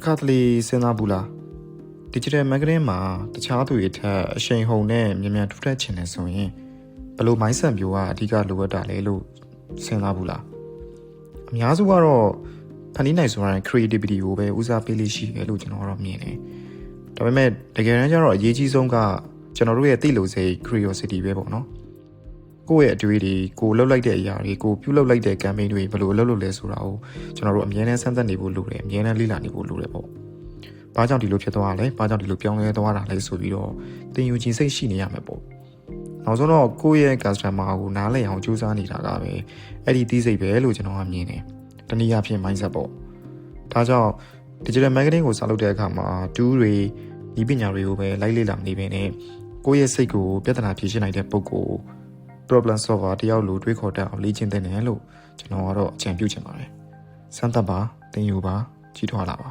တခါတလေစဉ်းစားဘူးလား digital marketing မှာတခြားသူတွေထက်အရှိန်ဟုန်နဲ့မြန်မြန်ထူထပ်ချင်တယ်ဆိုရင်ဘယ်လို mindset မျိုးကအဓိကလိုအပ်တာလဲလို့စဉ်းစားဘူးလားအများစုကတော့ဖန်တီးနိုင်ဆိုရင် creativity ကိုပဲဦးစားပေးလို့ရှိတယ်လို့ကျွန်တော်ကတော့မြင်တယ်ဒါပေမဲ့တကယ်တမ်းကျတော့အရေးကြီးဆုံးကကျွန်တော်တို့ရဲ့သိလို့စိတ် curiosity ပဲပေါ့နော် ကိုယ့်ရဲ့အတွေ့အတွေကိုလှုပ်လိုက်တဲ့အရာတွေကိုပြုလုပ်လိုက်တဲ့ campaign တွေဘယ်လိုလုပ်လို့လဲဆိုတာကိုကျွန်တော်တို့အမြဲတမ်းစမ်းသပ်နေဖို့လိုတယ်အမြဲတမ်းလေ့လာနေဖို့လိုတယ်ပေါ့။ဘာကြောင့်ဒီလိုဖြစ်သွားတာလဲ။ဘာကြောင့်ဒီလိုပြောင်းလဲသွားတာလဲဆိုပြီးတော့တင်ယူခြင်းစိတ်ရှိနေရမှာပေါ့။နောက်ဆုံးတော့ကိုယ့်ရဲ့ customer ကိုနားလည်အောင်ကြိုးစားနေတာကပဲအဲ့ဒီသိစိတ်ပဲလို့ကျွန်တော်ကမြင်တယ်။တနည်းအားဖြင့် mindset ပေါ့။ဒါကြောင့် digital marketing ကိုစလုပ်တဲ့အခါမှာ tool တွေဤပညာတွေကိုပဲလိုက်လေ့လာမနေဘဲနဲ့ကိုယ့်ရဲ့စိတ်ကိုပြဿနာဖြေရှင်းနိုင်တဲ့ပုံကို problem solver တယောက်လိုတွေးခေါ်တတ်အောင်လေ့ကျင့်သင့်တယ်လို့ကျွန်တော်ကတော့အကြံပြုချင်ပါတယ်။စမ်းသပ်ပါသင်ယူပါကြီးထွားလာပါ